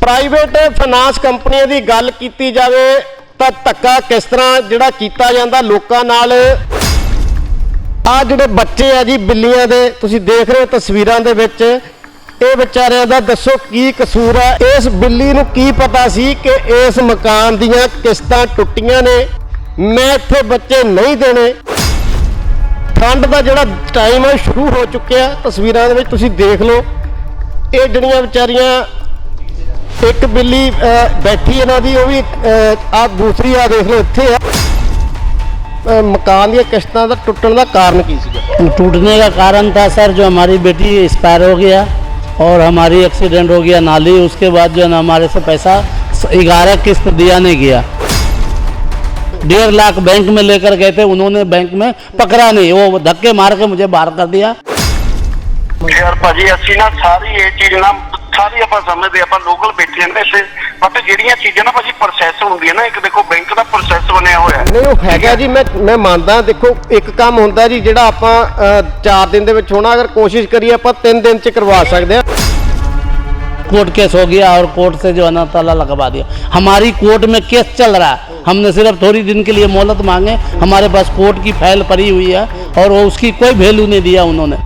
Private finance ਕੰਪਨੀਆਂ ਦੀ ਗੱਲ ਕੀਤੀ ਜਾਵੇ ਤਾਂ ਧੱਕਾ ਕਿਸ ਤਰ੍ਹਾਂ ਜਿਹੜਾ ਕੀਤਾ ਜਾਂਦਾ ਲੋਕਾਂ ਨਾਲ? ਆ ਜਿਹੜੇ ਬੱਚੇ ਆ ਜੀ ਬਿੱਲੀਆਂ ਦੇ, ਤੁਸੀਂ ਦੇਖ ਰਹੇ ਹੋ ਤਸਵੀਰਾਂ ਦੇ ਵਿੱਚ। ਇਹ ਵਿਚਾਰਿਆਂ ਦਾ ਦੱਸੋ ਕੀ ਕਸੂਰ ਹੈ ਇਸ ਬਿੱਲੀ ਨੂੰ ਕੀ ਪਤਾ ਸੀ ਕਿ ਇਸ ਮਕਾਨ ਦੀਆਂ ਕਿਸ਼ਤਾਂ ਟੁੱਟੀਆਂ ਨੇ? ਮੈਂ ਇੱਥੇ ਬੱਚੇ ਨਹੀਂ ਦੇਣੇ। ਠੰਡ ਦਾ ਜਿਹੜਾ ਟਾਈਮ ਹੈ ਸ਼ੁਰੂ ਹੋ ਚੁੱਕਿਆ। ਤਸਵੀਰਾਂ ਦੇ ਵਿੱਚ ਤੁਸੀਂ ਦੇਖ ਲਓ। ਇਹ ਜਿਹੜੀਆਂ ਵਿਚਾਰੀਆਂ ਇੱਕ ਬਿੱਲੀ ਅਹ, ਬੈਠੀ ਇਹਨਾਂ ਦੀ ਉਹ ਵੀ ਆ ਦੂਸਰੀ ਆ ਦੇਖ ਲਓ ਇੱਥੇ ਆ ਅਹ, ਮਕਾਨ ਦੀਆਂ ਕਿਸ਼ਤਾਂ ਦਾ ਟੁੱਟਣ ਦਾ ਕਾਰਨ ਕੀ ਸੀਗਾ टूटने का कारण था सर जो हमारी बेटी एक्सपायर हो गया और हमारी एक्सीडेंट हो गया नाली उसके बाद जो है ना हमारे से पैसा ग्यारह किस्त दिया नहीं गया डेढ़ लाख बैंक में लेकर गए थे उन्होंने बैंक में पकड़ा नहीं वो धक्के मार के मुझे बाहर कर दिया ਯਾਰ ਭਾਜੀ ਅਸੀਂ ਨਾ ਸਾਰੀ ਇਹ ਚੀਜ਼ ਨਾ ਸਾਰੀ ਆਪਾਂ ਸਮਝਦੇ ਆਪਾਂ ਲੋਕਲ ਬੈਠੇ ਨੇ ਇੱਥੇ ਬਟ ਜਿਹੜੀਆਂ ਚੀਜ਼ਾਂ ਨਾ ਭਾਜੀ ਪ੍ਰੋਸੈਸ ਹੁੰਦੀ ਹੈ ਨਾ ਇੱਕ ਦੇਖੋ ਬੈਂਕ ਦਾ ਪ੍ਰੋਸੈਸ ਬਣਿਆ ਹੋਇਆ ਹੈ ਨਹੀਂ ਉਹ ਹੈਗਾ ਜੀ ਮੈਂ ਮੈਂ ਮੰਨਦਾ ਦੇਖੋ ਇੱਕ ਕੰਮ ਹੁੰਦਾ ਜੀ ਜਿਹੜਾ ਆਪਾਂ 4 ਦਿਨ ਦੇ ਵਿੱਚ ਹੋਣਾ ਅਗਰ ਕੋਸ਼ਿਸ਼ ਕਰੀਏ ਆਪਾਂ 3 ਦਿਨ ਚ ਕਰਵਾ ਸਕਦੇ ਆ कोर्ट केस हो गया और कोर्ट से जो है ना ताला लगवा दिया हमारी कोर्ट में केस चल रहा है हमने सिर्फ थोड़ी दिन के लिए मोहलत मांगे हमारे पास कोर्ट की फाइल पड़ी हुई है और वो उसकी कोई वैल्यू नहीं दिया उन्होंने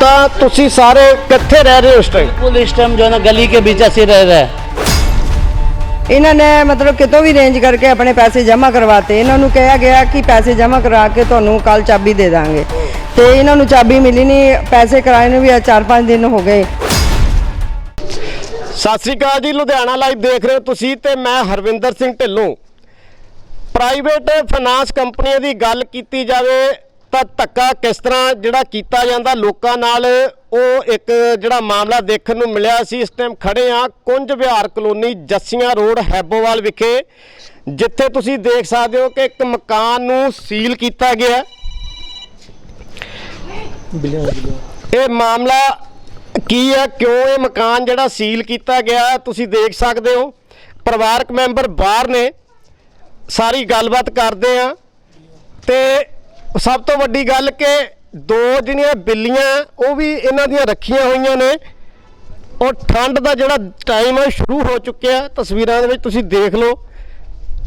ਤਾਂ ਤੁਸੀਂ ਸਾਰੇ ਕਿੱਥੇ ਰਹਿ ਰਹੇ ਹੋ ਇਸ ਟਾਈਮ बिल्कुल इस टाइम जो है ना गली के बीच ऐसे रह रहे हैं ਇਹਨਾਂ ਨੇ ਮਤਲਬ ਕਿਤੋਂ ਵੀ ਰੇਂਜ ਕਰਕੇ ਆਪਣੇ ਪੈਸੇ ਜਮ੍ਹਾਂ ਕਰਵਾਤੇ ਇਹਨਾਂ ਨੂੰ ਕਿਹਾ ਗਿਆ ਕਿ ਪੈਸੇ ਜਮ੍ਹਾਂ ਕਰਾ ਕੇ ਤੁਹਾਨੂੰ ਕੱਲ ਚਾਬੀ ਦੇ ਦਾਂਗੇ ਤੇ ਇਹਨਾਂ ਨੂੰ ਚਾਬੀ ਮਿਲੀ ਨਹੀਂ ਪੈਸੇ ਕਰਾਏ ਨੂੰ ਵੀ 4-5 ਦਿਨ ਹੋ ਗਏ ਸਤਿ ਸ੍ਰੀ ਅਕਾਲ ਜੀ ਲੁਧਿਆਣਾ ਲਾਈਵ ਦੇਖ ਰਹੇ ਹੋ ਤੁਸੀਂ ਤੇ ਮੈਂ ਹਰਵਿੰਦਰ ਸਿੰਘ ਢਿੱਲੋਂ ਪ੍ਰਾਈਵੇਟ ਫਾਈਨਾਂਸ ਕੰਪਨੀਆਂ ਦੀ ਗੱਲ ਕੀਤੀ ਜਾਵੇ ਤਾਂ ਧੱਕਾ ਕਿਸ ਤਰ੍ਹਾਂ ਜਿਹੜਾ ਕੀਤਾ ਜਾਂਦਾ ਲੋਕਾਂ ਨਾਲ, ਉਹ ਇੱਕ ਜਿਹੜਾ ਮਾਮਲਾ ਦੇਖਣ ਨੂੰ ਮਿਲਿਆ ਸੀ, ਇਸ ਟਾਈਮ ਖੜੇ ਆ ਕੁੰਜ ਵਿਹਾਰ ਕਲੋਨੀ ਜੱਸੀਆਂ ਰੋਡ, ਹੈਬੋਵਾਲ ਵਿਖੇ, ਜਿੱਥੇ ਤੁਸੀਂ ਦੇਖ ਸਕਦੇ ਹੋ ਕਿ ਇੱਕ ਮਕਾਨ ਨੂੰ ਸੀਲ ਕੀਤਾ ਗਿਆ। ਇਹ ਮਾਮਲਾ ਕੀ ਹੈ ਕਿਉਂ ਇਹ ਮਕਾਨ ਜਿਹੜਾ ਸੀਲ ਕੀਤਾ ਗਿਆ ਤੁਸੀਂ ਦੇਖ ਸਕਦੇ ਹੋ। ਪਰਿਵਾਰਕ ਮੈਂਬਰ ਬਾਹਰ ਨੇ। ਸਾਰੀ ਗੱਲਬਾਤ ਕਰਦੇ ਆ। ਤੇ ਸਭ ਤੋਂ ਵੱਡੀ ਗੱਲ ਕਿ ਦੋ ਜਿਹੜੀਆਂ ਬਿੱਲੀਆਂ, ਉਹ ਵੀ ਇਹਨਾਂ ਦੀਆਂ ਰੱਖੀਆਂ ਹੋਈਆਂ ਨੇ। ਔਰ ਠੰਡ ਦਾ ਜਿਹੜਾ ਟਾਈਮ ਹੈ ਸ਼ੁਰੂ ਹੋ ਚੁੱਕਿਆ ਤਸਵੀਰਾਂ ਦੇ ਵਿੱਚ ਤੁਸੀਂ ਦੇਖ ਲਓ,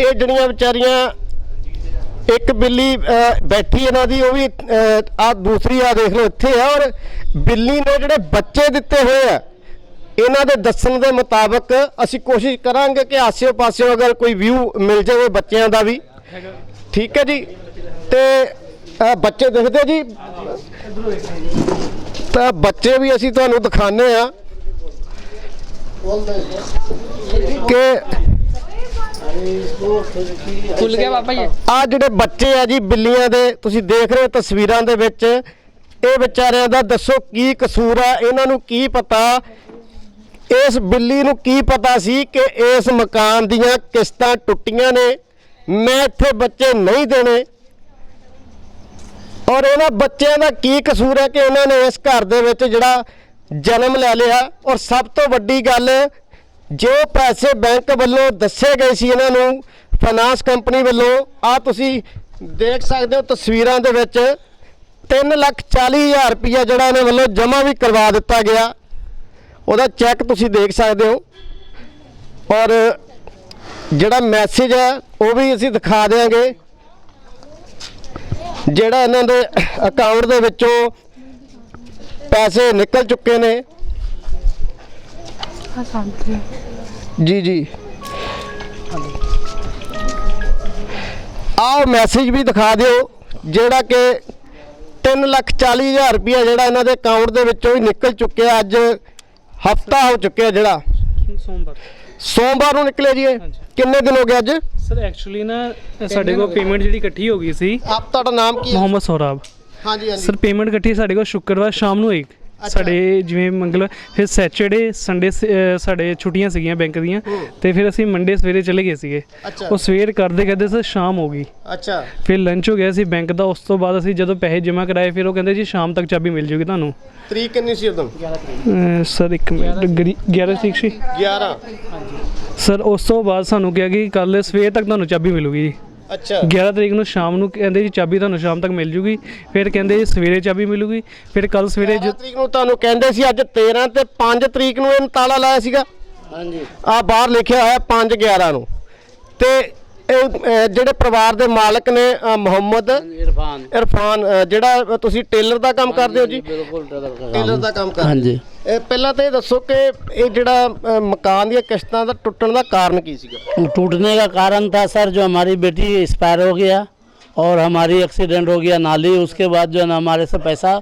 ਇਹ ਜਿਹੜੀਆਂ ਵਿਚਾਰੀਆਂ, ਇੱਕ ਬਿੱਲੀ ਬੈਠੀ ਇਹਨਾਂ ਦੀ, ਉਹ ਵੀ ਆ ਦੂਸਰੀ ਆ ਦੇਖ ਲਓ, ਇੱਥੇ ਆ। ਔਰ ਬਿੱਲੀ ਨੇ ਜਿਹੜੇ ਬੱਚੇ ਦਿੱਤੇ ਹੋਏ ਆ, ਇਹਨਾਂ ਦੇ ਦੱਸਣ ਦੇ ਮੁਤਾਬਕ ਅਸੀਂ ਕੋਸ਼ਿਸ਼ ਕਰਾਂਗੇ ਕਿ ਆਸੇ ਪਾਸਿਓ ਅਗਰ ਕੋਈ ਵਿਊ ਮਿਲ ਜਾਵੇ ਬੱਚਿਆਂ ਦਾ ਵੀ। ਠੀਕ ਹੈ ਜੀ? ਤੇ ਅਹ, ਬੱਚੇ ਦਿਖਦੇ ਜੀ। ਤਾਂ ਬੱਚੇ ਵੀ ਅਸੀਂ ਤੁਹਾਨੂੰ ਦਿਖਾਣੇ ਆ ਕਿ ਖੁੱਲ ਗਿਆ ਪਾਪਾ ਜੀ। ਆ ਜਿਹੜੇ ਬੱਚੇ ਆ ਜੀ ਬਿੱਲੀਆਂ ਦੇ ਤੁਸੀਂ ਦੇਖ ਰਹੇ ਹੋ ਤਸਵੀਰਾਂ ਦੇ ਵਿੱਚ। ਇਹ ਵਿਚਾਰਿਆਂ ਦਾ ਦੱਸੋ ਕੀ ਕਸੂਰ ਆ ਇਹਨਾਂ ਨੂੰ ਕੀ ਪਤਾ? ਇਸ ਬਿੱਲੀ ਨੂੰ ਕੀ ਪਤਾ ਸੀ ਕਿ ਇਸ ਮਕਾਨ ਦੀਆਂ ਕਿਸ਼ਤਾਂ ਟੁੱਟੀਆਂ ਨੇ? ਮੈਂ ਇੱਥੇ ਬੱਚੇ ਨਹੀਂ ਦੇਣੇ। ਔਰ ਇਹਨਾਂ ਬੱਚਿਆਂ ਦਾ ਕੀ ਕਸੂਰ ਹੈ ਕਿ ਇਹਨਾਂ ਨੇ ਇਸ ਘਰ ਦੇ ਵਿੱਚ ਜਿਹੜਾ ਜਨਮ ਲੈ ਲਿਆ? ਔਰ ਸਭ ਤੋਂ ਵੱਡੀ ਗੱਲ, ਜੋ ਪੈਸੇ ਬੈਂਕ ਵੱਲੋਂ ਦੱਸੇ ਗਏ ਸੀ ਇਹਨਾਂ ਨੂੰ ਫਾਈਨਾਂਸ ਕੰਪਨੀ ਵੱਲੋਂ ਆ ਤੁਸੀਂ ਦੇਖ ਸਕਦੇ ਹੋ ਤਸਵੀਰਾਂ ਦੇ ਵਿੱਚ 3 ਲੱਖ 40 ਹਜ਼ਾਰ ਰੁਪਇਆ ਜਿਹੜਾ ਇਹਨਾਂ ਵੱਲੋਂ ਜਮ੍ਹਾਂ ਵੀ ਕਰਵਾ ਦਿੱਤਾ ਗਿਆ। ਉਹਦਾ ਚੈੱਕ ਤੁਸੀਂ ਦੇਖ ਸਕਦੇ ਹੋ। ਔਰ ਜਿਹੜਾ ਮੈਸੇਜ ਹੈ, ਉਹ ਵੀ ਅਸੀਂ ਦਿਖਾ ਦੇਵਾਂਗੇ ਜਿਹੜਾ ਇਹਨਾਂ ਦੇ ਅਕਾਊਂਟ ਦੇ ਵਿੱਚੋਂ ਪੈਸੇ ਨਿਕਲ ਚੁੱਕੇ ਨੇ। ਜੀ ਜੀ। ਆਓ ਮੈਸੇਜ ਵੀ ਦਿਖਾ ਦਿਓ ਜਿਹੜਾ ਕਿ 3 ਲੱਖ 40 ਹਜ਼ਾਰ ਰੁਪਇਆ ਜਿਹੜਾ ਇਹਨਾਂ ਦੇ ਅਕਾਊਂਟ ਦੇ ਵਿੱਚੋਂ ਹੀ ਨਿਕਲ ਚੁੱਕਿਆ ਅੱਜ ਹਫਤਾ ਹੋ ਚੁੱਕਿਆ ਜਿਹੜਾ। ਸੋਮਵਾਰ। ਸੋਮਵਾਰ ਨੂੰ ਨਿਕਲੇ ਜੀ ਇਹ। ਕਿੰਨੇ ਦਿਨ ਹੋ ਗਏ ਅੱਜ? ਸਰ ਐਕਚੁਅਲੀ ਨਾ ਸਾਡੇ ਕੋਲ ਪੇਮੈਂਟ ਜਿਹੜੀ ਇਕੱਠੀ ਹੋ ਗਈ ਸੀ। ਆਪ ਤੁਹਾਡਾ ਨਾਮ ਕੀ ਹੈ? ਮੁਹੰਮਦ ਸੌਰਵ ਹਾਂਜੀ ਹਾਂਜੀ। ਸਰ ਪੇਮੈਂਟ ਇਕੱਠੀ ਸਾਡੇ ਕੋਲ ਸ਼ੁੱਕਰਵਾਰ ਸ਼ਾਮ ਨੂੰ ਹੋਈ ਸਾਡੇ ਜਿਵੇਂ ਮੰਗਲਵਾਰ ਫਿਰ ਸੈਚਰਡੇ ਸੰਡੇ ਸਾਡੇ ਛੁੱਟੀਆਂ ਸੀਗੀਆਂ ਬੈਂਕ ਦੀਆਂ ਤੇ ਫਿਰ ਅਸੀਂ ਮੰਡੇ ਸਵੇਰੇ ਚਲੇ ਗਏ ਸੀਗੇ। ਉਹ ਸਵੇਰ ਕਰਦੇ ਕਰਦੇ ਸਰ ਸ਼ਾਮ ਹੋ ਗਈ। ਅੱਛਾ। ਫਿਰ ਲੰਚ ਹੋ ਗਿਆ ਸੀ ਬੈਂਕ ਦਾ ਉਸ ਤੋਂ ਬਾਅਦ ਅਸੀਂ ਜਦੋਂ ਪੈਸੇ ਜਮ੍ਹਾਂ ਕਰਾਏ ਫਿਰ ਉਹ ਕਹਿੰਦੇ ਜੀ ਸ਼ਾਮ ਤੱਕ ਚਾਬੀ ਮਿਲ ਜੂਗੀ ਤੁਹਾਨੂੰ। ਤਰੀਕ ਕਿੰਨੀ ਸੀ ਉਦੋਂ? ਅਹ ਸਰ ਇੱਕ ਮਿੰਟ ਗਰੀ- 11 ਤਰੀਕ ਸੀ? 11 ਸਰ ਉਸ ਤੋਂ ਬਾਅਦ ਸਾਨੂੰ ਕਿਹਾ ਕਿ ਕੱਲ ਸਵੇਰ ਤੱਕ ਤੁਹਾਨੂੰ ਚਾਬੀ ਮਿਲੂਗੀ ਜੀ। ਅੱਛਾ। 11 ਤਰੀਕ ਨੂੰ ਸ਼ਾਮ ਨੂੰ ਕਹਿੰਦੇ ਜੀ ਚਾਬੀ ਤੁਹਾਨੂੰ ਸ਼ਾਮ ਤੱਕ ਮਿਲ ਜੂਗੀ ਫਿਰ ਕਹਿੰਦੇ ਜੀ ਸਵੇਰੇ ਚਾਬੀ ਮਿਲੂਗੀ ਫਿਰ ਕੱਲ ਸਵੇਰੇ 11 ਤਰੀਕ ਨੂੰ ਤੁਹਾਨੂੰ ਕਹਿੰਦੇ ਸੀ ਅੱਜ 13 ਤੇ 5 ਤਰੀਕ ਨੂੰ ਇਹਨੂੰ ਤਾਲਾ ਲਾਇਆ ਸੀਗਾ। हाँ जी ਆ ਬਾਹਰ ਲਿਖਿਆ ਹੋਇਆ 5 11 ਨੂੰ। ਤੇ ਇਹ ਅਹ, ਜਿਹੜੇ ਪਰਿਵਾਰ ਦੇ ਮਾਲਕ ਨੇ ਅਹ, ਮੁਹੰਮਦ इरफान ਇਰਫਾਨ ਅਹ, ਜਿਹੜਾ ਤੁਸੀਂ ਟੇਲਰ ਦਾ ਕੰਮ ਕਰਦੇ ਹੋ ਜੀ बिल्कुल टेलर का ਟੇਲਰ काम ਦਾ ਕੰਮ हाँ ਕਰਦੇ जी ਇਹ ਪਹਿਲਾਂ ਤਾਂ ਇਹ ਦੱਸੋ ਕਿ ਇਹ ਜਿਹੜਾ ਅਹ, ਮਕਾਨ ਦੀਆਂ ਕਿਸ਼ਤਾਂ ਦਾ ਟੁੱਟਣ ਦਾ ਕਾਰਨ ਕੀ ਸੀਗਾ टूटने का कारण था सर जो हमारी बेटी एक्सपायर हो गया और हमारी एक्सीडेंट हो गया नाली उसके बाद जो है ना हमारे से पैसा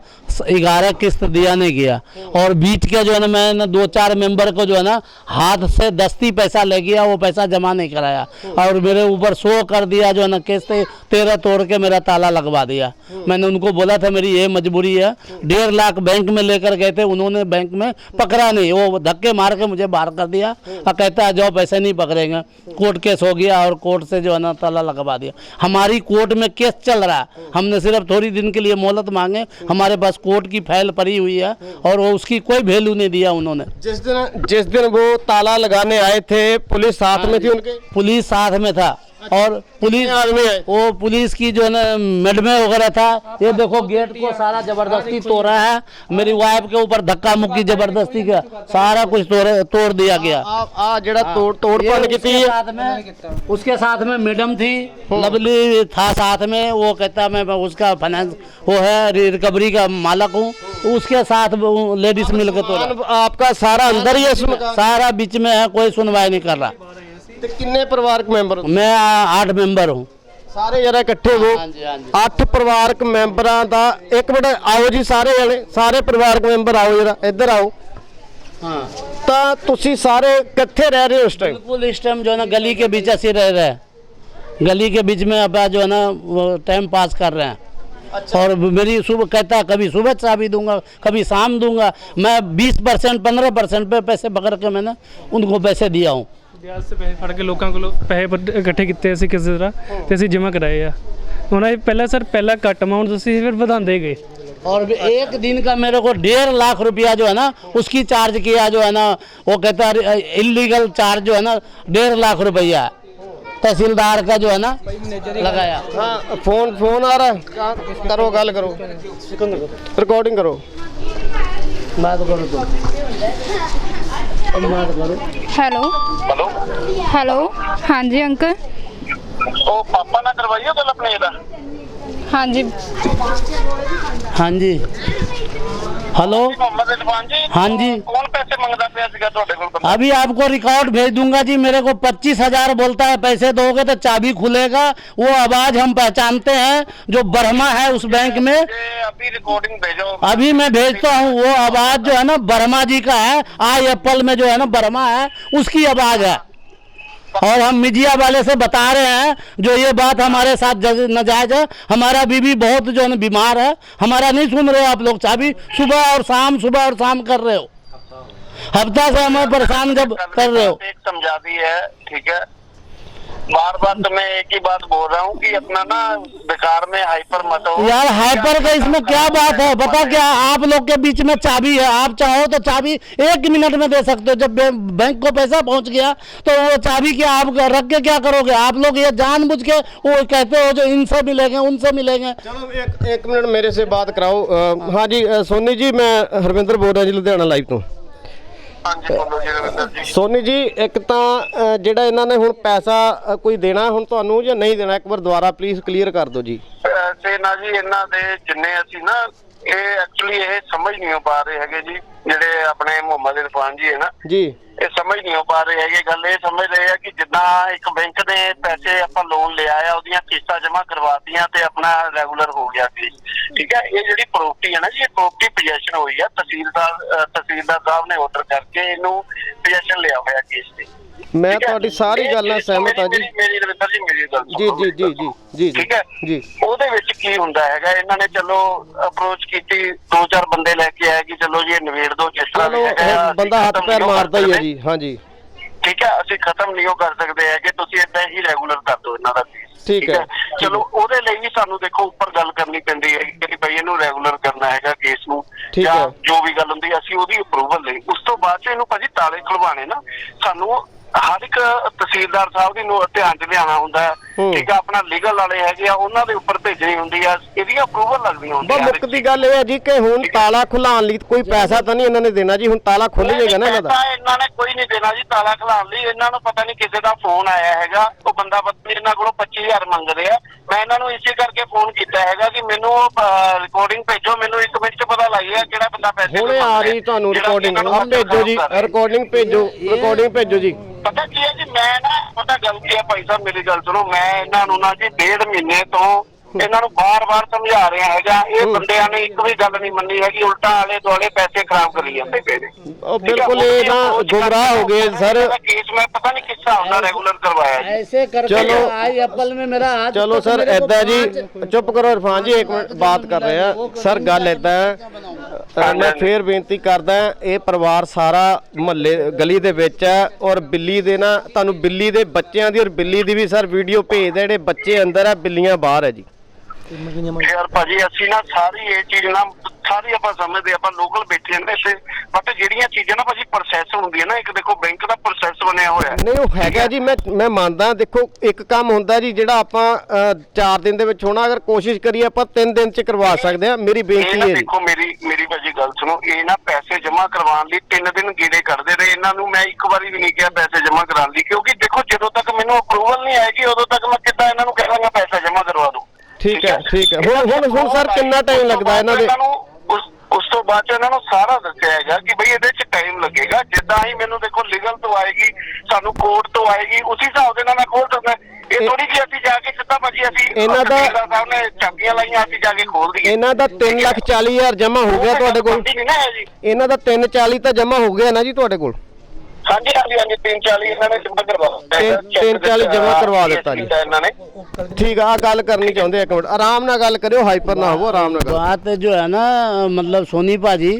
ग्यारह किस्त दिया नहीं गया। और बीच के जो है ना मैंने दो चार मेंबर को जो है ना, हाथ से दस्ती पैसा ले गया, वो पैसा जमा नहीं कराया। और मेरे ऊपर शो कर दिया, जो है ना किस्त तेरह तोड़ के मेरा ताला लगवा दिया। मैंने उनको बोला था, मेरी ये मजबूरी है, डेढ़ लाख बैंक में लेकर गए थे, उन्होंने बैंक में पकड़ा नहीं। वो धक्के मार के मुझे बाहर कर दिया और कहता है, जाओ, पैसे नहीं पकड़ेंगे। कोर्ट केस हो गया और कोर्ट से जो है ना, ताला लगवा दिया। हमारी कोर्ट में केस चल रहा है। हमने सिर्फ़ थोड़ी दिन के लिए मोहलत मांगे। हमारे पास कोर्ट की फाइल पड़ी हुई है और वो उसकी कोई वैल्यू नहीं दिया उन्होंने जिस दिन जिस दिन वो ताला लगाने आए थे पुलिस साथ में थी उनके पुलिस साथ में था और पुलिस वो पुलिस की जो है ना मेडमे वगैरह था। ये देखो गेट को सारा ज़बरदस्ती तोड़ा है। मेरी वाइफ के ऊपर धक्का मुक्की ज़बरदस्ती का सारा कुछ तोड़ तोड़ दिया गया। हाँ। तोड़ तोड़ में उसके साथ में मैडम थी। लवली था साथ में। वो कहता मैं उसका फाइनेंस वो है रिकवरी का मालक हूँ। उसके साथ लेडीज़ मिलकर तोड़ा। आपका सारा अंदर ही सारा बीच में है कोई सुनवाई नहीं कर रहा। ਤੇ ਕਿੰਨੇ ਪਰਿਵਾਰਕ ਮੈਂਬਰ मैं आ- आठ मेंबर हूँ ਸਾਰੇ ਜਰਾ ਇਕੱਠੇ ਹੋ हाँ जी हाँ जी ਅੱਠ ਪਰਿਵਾਰਕ ਮੈਂਬਰਾਂ ਦਾ ਇੱਕ ਮਿੰਟ ਆਓ ਜੀ ਸਾਰੇ ਜਣੇ ਸਾਰੇ ਪਰਿਵਾਰਕ ਮੈਂਬਰ ਆਓ ਜਰਾ ਇੱਧਰ ਆਓ हाँ ਤਾਂ ਤੁਸੀਂ ਸਾਰੇ ਕਿੱਥੇ ਰਹਿ ਰਹੇ ਹੋ ਇਸ ਟਾਈਮ बिल्कुल इस टाइम जो है ना गली के बीच ऐसे रह रहे हैं गली के बीच में अब जो है ना वो टाइम पास कर रहे हैं और मेरी सुबह कहता है कभी सुबह चाबी दूंगा कभी शाम दूंगा मैं 20 परसेंट पंद्रह परसेंट पे पैसे पकड़ के मैंने उनको पैसे दिया हूँ ਵਿਆਜ ਤੇ ਪੈਸੇ ਫੜ ਕੇ ਲੋਕਾਂ ਕੋਲੋਂ ਪੈਸੇ ਵੱਢ- ਇਕੱਠੇ ਕੀਤੇ ਅਸੀਂ ਕਿਸੇ ਤਰ੍ਹਾਂ ਤੇ ਅਸੀਂ ਜਮ੍ਹਾਂ ਕਰਾਏ ਆ ਉਹਨਾਂ ਇਹ ਪਹਿਲਾਂ ਸਰ ਪਹਿਲਾਂ ਘੱਟ ਅਮਾਉਂਟ ਤੁਸੀਂ ਫਿਰ ਵਧਾਉਂਦੇ ਗਏ और एक दिन का मेरे को डेढ़ लाख रुपया जो है ना उसकी चार्ज किया जो है ना वो कहता है इलीगल चार्ज जो है ना डेढ़ लाख रुपया तहसीलदार का जो है ना लगाया ਹਾਂ ਫੋਨ ਫੋਨ ਆ ਰਿਹਾ ਹੈ ਕਰੋ ਗੱਲ ਕਰੋ ਰਿਕਾਰਡਿੰਗ ਕਰੋ बात करो तुम तुम बात करो ਹੈਲੋ। ਹਲੋ। ਹੈਲੋ ਹਾਂਜੀ ਅੰਕਲ। ਉਹ ਪਾਪਾ ਨਾਲ ਕਰਵਾਈਓ ਗੱਲ ਆਪਣੇ ਇਹਦਾ? ਹਾਂਜੀ। हाँ जी हेलो ਮੁਹੰਮਦ ਇਰਫਾਨ ਜੀ हाँ जी ਕੌਣ ਪੈਸੇ ਮੰਗਦਾ ਪਿਆ ਸੀਗਾ ਤੁਹਾਡੇ ਕੋਲ ਬੰਦਾ? अभी आपको रिकॉर्ड भेज दूंगा जी मेरे को पच्चीस हजार बोलता है पैसे दोगे तो चाबी खुलेगा वो आवाज हम पहचानते हैं जो बर्मा है उस बैंक में ये अभी रिकॉर्डिंग भेजो अभी मैं भेजता हूँ वो आवाज जो है ना बर्मा जी का है आई एप्पल में जो है ना बर्मा है उसकी आवाज है और हम मीडिया वाले से बता रहे हैं, जो ये बात हमारे साथ नजायज है, हमारा बीबी बहुत जो है बीमार है, हमारा नहीं सुन रहे हो आप लोग, चाबी सुबह और शाम, सुबह और शाम कर रहे हो। हफ़्ता से हमें परेशान जब कर रहे हो। समझा भी है, ठीक है? बार बार तो मैं एक ही बात बोल रहा हूँ कि अपना ना बेकार में हाइपर मत हो। यार हाइपर का इसमें क्या बात है? बता क्या आप लोग के बीच में चाबी है? आप चाहो तो चाबी एक मिनट में दे सकते हो। जब बैंक को पैसा पहुँच गया तो वो चाबी क्या आप रख के क्या करोगे? आप लोग ये जान बुझ के वो कहते हो जो इनसे मिलेंगे उनसे मिलेंगे। चलो एक, एक मिनट मेरे से बात कराओ। हाँ जी सोनी जी मैं हरविंदर बोल रहा जी लुधियाना लाइव तो ਸੋਨੀ ਜੀ ਇੱਕ ਤਾਂ ਜਿਹੜਾ ਇਹਨਾਂ ਨੇ ਹੁਣ ਪੈਸਾ ਕੋਈ ਦੇਣਾ ਹੁਣ ਤੁਹਾਨੂੰ ਜਾਂ ਨਹੀਂ ਦੇਣਾ ਇੱਕ ਵਾਰ ਦੁਬਾਰਾ ਪਲੀਜ਼ ਕਲੀਅਰ ਕਰ ਦਿਓ ਜੀ। ਪੈਸੇ ਨਾ ਜੀ ਇਹਨਾਂ ਦੇ ਜਿੰਨੇ ਅਸੀਂ ਨਾ ਇਹ ਐਕਚੁਅਲੀ ਇਹ ਸਮਝ ਨਹੀਂ ਹੋ ਪਾ ਰਹੇ ਹੈਗੇ ਜੀ ਜਿਹੜੇ ਆਪਣੇ ਮੁਹੰਮਦ ਇਰਫਾਨ ਜੀ ਹੈ ਨਾ। ਜੀ। ਇਹ ਸਮਝ ਨਹੀਂ ਹੋ ਪਾ ਰਹੇ ਹੈਗੇ ਗੱਲ ਇਹ ਸਮਝ ਰਹੇ ਆ ਕਿ ਜਿੱਦਾਂ ਇੱਕ ਬੈਂਕ ਦੇ ਪੈਸੇ ਆਪਾਂ ਲੋਨ ਲਿਆ ਆ ਉਹਦੀਆਂ ਕਿਸ਼ਤਾਂ ਜਮ੍ਹਾਂ ਕਰਵਾਤੀਆਂ ਤੇ ਆਪਣਾ ਰੈਗੂਲਰ ਹੋ ਗਿਆ ਸੀ। ਠੀਕ ਹੈ ਇਹ ਜਿਹੜੀ ਪ੍ਰਾਪਰਟੀ ਹੈ ਨਾ ਜੀ ਇਹ ਪ੍ਰਾਪਰਟੀ ਪੋਜੀਸ਼ਨ ਹੋਈ ਆ ਤਹਿਸੀਲਦਾਰ ਤਹਿਸੀਲਦਾਰ ਸਾਹਿਬ ਨੇ ਆਰਡਰ ਕਰਕੇ ਇਹਨੂੰ ਪੋਜੀਸ਼ਨ ਲਿਆ ਹੋਇਆ ਕੇਸ ਤੇ। ਮੈਂ ਹੈ? ਤੁਹਾਡੀ ਸਾਰੀ ਗੱਲ ਨਾਲ ਸਹਿਮਤ ਹਾਂ ਜੀ। ਮੇਰੀ- ਰਵਿੰਦਰ ਜੀ ਮੇਰੀ ਗੱਲ ਜੀ ਜੀ ਜੀ ਜੀ ਜੀ ਠੀਕ ਹੈ? ਜੀ। ਉਹਦੇ ਵਿੱਚ ਕੀ ਹੁੰਦਾ ਹੈਗਾ? ਇਹਨਾਂ ਨੇ ਚਲੋ ਅਪਰੋਚ ਕੀਤੀ ਦੋ ਚਾਰ ਬੰਦੇ ਲੈ ਕੇ ਆਏ ਕਿ ਚਲੋ ਜੀ ਇਹ ਨਿਬੇੜ ਦੋ ਜਿਸ ਤਰ੍ਹਾਂ ਵੀ ਹੈਗਾ ਬੰਦਾ ਹੱਥ ਪੈਰ ਹੋ ਮਾਰਦਾ ਹੀ ਹੈ। ਜੀ ਹਾਂ ਜੀ। ਠੀਕ ਹੈ? ਅਸੀਂ ਖਤਮ ਨਹੀਂ ਉਹ ਕਰ ਸਕਦੇ ਹੈਗੇ ਤੁਸੀਂ ਇਦਾਂ ਹੀ ਰੈਗੂਲਰ ਕਰ ਦਿਓ ਇਹਨਾਂ ਦਾ ਠੀਕ ਹੈ, ਚਲੋ ਉਹਦੇ ਲਈ ਵੀ ਸਾਨੂੰ ਦੇਖੋ ਉੱਪਰ ਗੱਲ ਕਰਨੀ ਪੈਂਦੀ ਹੈ ਕਿ ਭਈ ਇਹਨੂੰ ਰੈਗੂਲਰ ਕਰਨਾ ਹੈਗਾ ਕੇਸ ਨੂੰ ਜਾਂ ਹੈ। ਜੋ ਵੀ ਗੱਲ ਹੁੰਦੀ ਹੈ, ਅਸੀਂ ਉਹਦੀ ਅਪਰੂਵਲ ਲਈ। ਉਸ ਤੋਂ ਬਾਅਦ ਚ ਇਹਨੂੰ ਭਾਜੀ ਤਾਲੇ ਖੁਲਵਾਣੇ ਨਾ ਸਾਨੂੰ ਹਰ ਇੱਕ ਤਹਿਸੀਲਦਾਰ ਸਾਹਿਬ ਦੀ ਨੂੰ ਧਿਆਨ ਚ ਲਿਆਉਣਾ ਹੁੰਦਾ ਹੈ ਹੂੰ। ਠੀਕ ਆ ਆਪਣਾ ਲੀਗਲ ਵਾਲੇ ਹੈਗੇ ਆ ਉਹਨਾਂ ਦੇ ਉੱਪਰ ਭੇਜਣੀ ਹੁੰਦੀ ਆ ਇਹਦੀਆਂ ਅਪਰੂਵਲ ਲੱਗਦੀਆਂ ਬਸ ਹੁੰਦੀਆਂ ਮੁੱਖ ਦੀ ਗੱਲ ਇਹ ਹੈ ਜੀ ਕਿ ਹੁਣ ਤਾਲਾ ਖੁਲਾਉਣ ਲਈ ਕੋਈ ਪੈਸਾ ਤਾਂ ਨਹੀਂ ਇਹਨਾਂ ਨੇ ਦੇਣਾ ਜੀ ਹੁਣ ਤਾਲਾ ਖੁੱਲ ਜਾਏਗਾ ਨਾ ਇਹਨਾਂ ਦਾ। ਪੈਸਾ ਇਹਨਾਂ ਨੇ ਕੋਈ ਨਹੀਂ ਦੇਣਾ ਜੀ ਤਾਲਾ ਖਲਾਉਣ ਲਈ। ਇਹਨਾਂ ਨੂੰ ਪਤਾ ਨਹੀਂ ਕਿਸੇ ਦਾ ਫੋਨ ਆਇਆ ਹੈਗਾ ਉਹ ਬੰਦਾ ਪਤਾ ਇਹਨਾਂ ਕੋਲੋਂ 25000 ਮੰਗਦੇ ਆ। ਮੈਂ ਇਹਨਾਂ ਨੂੰ ਇਸੇ ਕਰਕੇ ਫੋਨ ਕੀਤਾ ਹੈਗਾ ਕਿ ਮੈਨੂੰ ਰਿਕਾਰਡਿੰਗ ਭੇਜੋ ਮੈਨੂੰ ਇੱਕ ਮਿੰਟ ਚ ਪਤਾ ਲੱਗ ਗਿਆ ਕਿਹੜਾ ਬੰਦਾ ਪੈਸੇ ਹੁਣੇ ਆ ਰਹੀ ਤੁਹਾਨੂੰ ਰਿਕਾਰਡਿੰਗ ਭੇਜੋ ਜੀ। ਰਿਕਾਰਡਿੰਗ ਭੇਜੋ ਰਿਕਾਰਡਿੰਗ ਭੇਜੋ ਜੀ। ਪਤਾ ਕੀ ਹੈ ਜੀ, ਮੈਂ ਨਾ, ਪਤਾ ਗੱਲ ਕੀ ਹੈ ਭਾਈ ਸਾਹਿਬ, ਮੇਰੀ ਗੱਲ ਸੁਣੋ, ਮੈਂ ਇਹਨਾਂ ਨੂੰ ਨਾ ਜੀ ਡੇਢ ਮਹੀਨੇ ਤੋਂ ਇਹਨਾਂ ਨੂੰ ਬਾਰ-ਬਾਰ ਸਮਝਾ ਰਿਹਾ ਹੈਗਾ ਇਹ ਬੰਦਿਆਂ ਨੇ ਇੱਕ ਵੀ ਗੱਲ ਨਹੀਂ ਮੰਨੀ ਹੈਗੀ ਉਲਟਾ ਆਲੇ ਦੁਆਲੇ ਪੈਸੇ ਖਰਾਬ ਕਰੀ ਜਾਂਦੇ ਪਏ ਨੇ ਉਹ ਬਿਲਕੁਲ ਇਹ ਨਾ ਗੁੰਮਰਾਹ ਹੋ ਗਏ ਸਰ ਇਹਦਾ ਕੇਸ ਮੈਂ ਪਤਾ ਨਹੀਂ ਕਿਸ ਹਿਸਾਬ ਨਾਲ ਰੈਗੂਲਰ ਕਰਵਾਇਆ ਜੀ ऐसे करके चलो। आई एप्पल में मेरा आज ਚਲੋ तक ਸਰ मेरे को ਐਦਾਂ ਜੀ पाँच- ਚੁੱਪ ਕਰੋ ਇਰਫਾਨ ਜੀ ਇੱਕ ਮਿੰਟ ਬਾਤ ਕਰ ਰਹੇ ਆ ਸਰ ਗੱਲ ਐਦਾਂ ਹੈ ਅ, ਮੈਂ ਫੇਰ ਬੇਨਤੀ ਕਰਦਾ ਇਹ ਪਰਿਵਾਰ ਸਾਰਾ ਮਹੱਲੇ ਗਲੀ ਦੇ ਵਿੱਚ ਹੈ ਔਰ ਬਿੱਲੀ ਦੇ ਨਾ ਤੁਹਾਨੂੰ ਬਿੱਲੀ ਦੇ ਬੱਚਿਆਂ ਦੀ ਔਰ ਬਿੱਲੀ ਦੀ ਵੀ ਸਰ ਵੀਡੀਓ ਭੇਜਦੇ ਜਿਹੜੇ ਬੱਚੇ ਅੰਦਰ ਆ ਬਿੱਲੀਆਂ ਬਾਹਰ ਹੈ ਜੀ ਯਾਰ ਭਾਜੀ ਅਸੀਂ ਨਾ ਸਾਰੀ ਇਹ ਚੀਜ਼ ਨਾ ਸਾਰੀ ਆਪਾਂ ਸਮਝਦੇ ਆਪਾਂ ਲੋਕਲ ਬੈਠੇ ਨੇ ਇੱਥੇ ਬਟ ਜਿਹੜੀਆਂ ਚੀਜ਼ਾਂ ਨਾ ਭਾਜੀ ਪ੍ਰੋਸੈਸ ਹੁੰਦੀਆਂ ਨਾ ਇੱਕ ਦੇਖੋ ਬੈਂਕ ਦਾ ਪ੍ਰੋਸੈਸ ਬਣਿਆ ਹੋਇਆ। ਨਹੀਂ ਉਹ ਹੈਗਾ ਜੀ ਮੈਂ ਮੈਂ ਮੰਨਦਾ ਦੇਖੋ ਇੱਕ ਕੰਮ ਹੁੰਦਾ ਜੀ ਜਿਹੜਾ ਆਪਾਂ 4 ਦਿਨ ਦੇ ਵਿੱਚ ਹੋਣਾ ਅਗਰ ਕੋਸ਼ਿਸ਼ ਕਰੀਏ ਆਪਾਂ 3 ਦਿਨ ਚ ਕਰਵਾ ਸਕਦੇ ਆ ਮੇਰੀ ਬੇਨਤੀ ਹੈ ਦੇਖੋ ਮੇਰੀ ਮੇਰੀ ਭਾਜੀ ਗੱਲ ਸੁਣੋ ਇਹ ਨਾ ਪੈਸੇ ਜਮ੍ਹਾਂ ਕਰਵਾਉਣ ਲਈ ਤਿੰਨ ਦਿਨ ਗੀੜੇ ਕੱਢਦੇ ਰਹੇ ਇਹਨਾਂ ਨੂੰ ਮੈਂ ਇੱਕ ਵਾਰੀ ਵੀ ਨਹੀਂ ਕਿਹਾ ਪੈਸੇ ਜਮ੍ਹਾਂ ਕਰਾਉਣ ਲਈ ਕਿਉਂਕਿ ਦੇਖੋ ਜਦੋਂ ਤੱਕ ਮੈਨੂੰ ਅਪਰੂਵਲ ਨਹੀਂ ਆਏਗੀ ਉਦੋਂ ਤੱਕ ਮੈਂ ਕਿੱਦਾਂ ਇਹਨਾਂ ਨੂੰ ਕਹਾਂਗਾ ਪੈਸਾ ਜਮ੍ਹਾਂ ਕਰਵਾ ਦਿਓ। ਠੀਕ ਹੈ ਠੀਕ ਹੈ। ਹੁਣ ਹੁਣ ਹੁਣ ਸਰ ਕਿੰਨਾ ਟਾਈਮ ਲੱਗਦਾ ਇਹਨਾਂ ਦੇ? ਉਸ ਤੋਂ ਬਾਅਦ ਇਹਨਾਂ ਨੂੰ ਸਾਰਾ ਦੱਸਿਆ ਹੈਗਾ ਕਿ ਭਈ ਇਹਦੇ ਚ ਟਾਈਮ ਲੱਗੇਗਾ। ਜਿੱਦਾਂ ਹੀ ਮੈਨੂੰ ਦੇਖੋ ਲੀਗਲ ਤੋਂ ਆਏਗੀ ਸਾਨੂੰ ਕੋਰਟ ਤੋਂ ਆਏਗੀ ਉਸੇ ਹਿਸਾਬ ਦੇ ਨਾਲ ਮੈਂ ਖੋਲ ਦਿੰਦਾ। ਇਹ ਥੋੜੀ ਜਿਹੀ ਅਸੀਂ ਜਾ ਕੇ ਸਿੱਧਾ ਭਾਜੀ ਅਸੀਂ ਇਹਨਾਂ ਦਾ- ਸਾਹਿਬ ਨੇ ਚਾਬੀਆਂ ਲਾਈਆਂ ਅਸੀਂ ਜਾ ਕੇ ਖੋਲ ਦਈਏ। ਇਹਨਾਂ ਦਾ 3 ਲੱਖ 40 ਹਜ਼ਾਰ ਜਮ੍ਹਾਂ ਹੋ ਗਿਆ ਤੁਹਾਡੇ ਕੋਲ। ਇਹਨਾਂ ਦਾ 3 40 ਤਾਂ ਜਮ੍ਹਾਂ ਹੋ ਗਿਆ ਨਾ ਜੀ ਤੁਹਾਡੇ ਕੋਲ? ਹਾਂਜੀ ਹਾਂਜੀ ਹਾਂਜੀ 340 ਇਹਨਾਂ ਨੇ ਜਮ੍ਹਾਂ ਕਰਵਾ ਦਿੱਤਾ ਹੈਗਾ। ਤਿੰਨ- ਤਿੰਨ ਚਾਲੀ ਜਮ੍ਹਾਂ ਕਰਵਾ ਦਿੱਤਾ ਜੀ। ਇਹਨਾਂ ਨੇ ਠੀਕ ਆ ਆਹ ਗੱਲ ਕਰਨੀ ਚਾਹੁੰਦੇ ਆ ਇੱਕ ਮਿੰਟ ਆਰਾਮ ਨਾਲ ਗੱਲ ਕਰਿਓ ਹਾਈਪਰ ਨਾ ਹੋਵੋ ਆਰਾਮ ਨਾਲ ਗੱਲ बात जो है ना मतलब सोनी पाजी